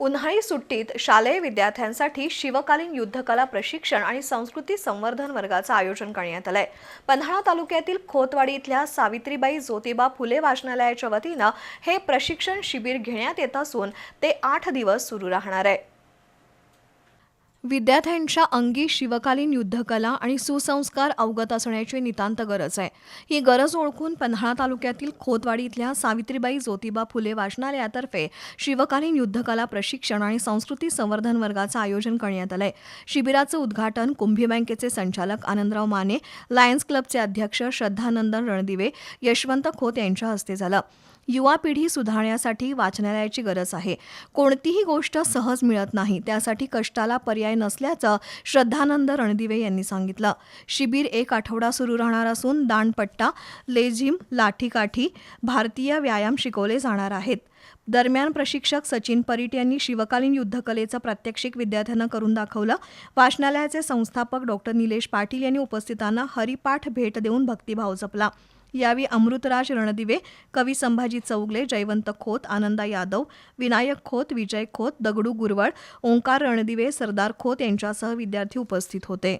उन्हाळी सुट्टीत शालेय विद्यार्थ्यांसाठी शिवकालीन युद्धकला प्रशिक्षण आणि संस्कृती संवर्धन वर्गाचं आयोजन करण्यात आलंय. पन्हाळा तालुक्यातील खोतवाडी इथल्या सावित्रीबाई ज्योतिबा फुले वाचनालयाच्या वतीनं हे प्रशिक्षण शिबिर घेण्यात येत असून ते आठ दिवस सुरू राहणार आहे. विद्यार्थ्यांच्या अंगी शिवकालीन युद्धकला आणि सुसंस्कार अवगत असण्याची नितांत गरज आहे. ही गरज ओळखून पन्हाळा तालुक्यातील खोतवाडी इथल्या सावित्रीबाई ज्योतिबा फुले वाचनालयातर्फे शिवकालीन युद्धकला प्रशिक्षण आणि संस्कृती संवर्धन वर्गाचं आयोजन करण्यात आलंय. शिबिराचं उद्घाटन कुंभी बँकेचे संचालक आनंदराव माने लायन्स क्लबचे अध्यक्ष श्रद्धानंदन रणदिवे यशवंत खोत यांच्या हस्ते झालं. युवा पिढी सुधारण्यासाठी वाचनालयाची गरज आहे. कोणतीही गोष्ट सहज मिळत नाही. त्यासाठी कष्टाला पर्याय नसल्याचं श्रद्धानंद रणदिवे यांनी सांगितलं. शिबिर एक आठवडा सुरू राहणार असून दांडपट्टा लेझिम लाठीकाठी भारतीय व्यायाम शिकवले जाणार आहेत. दरम्यान प्रशिक्षक सचिन परीट यांनी शिवकालीन युद्धकलेचं प्रात्यक्षिक विद्यार्थ्यांना करून दाखवलं. वाचनालयाचे संस्थापक डॉक्टर निलेश पाटील यांनी उपस्थितांना हरिपाठ भेट देऊन भक्तिभाव जपला. यावेळी अमृतराज रणदिवे कवी संभाजी चौगले जयवंत खोत आनंदा यादव विनायक खोत विजय खोत दगडू गुरवळ ओंकार रणदिवे सरदार खोत यांच्यासह विद्यार्थी उपस्थित होते.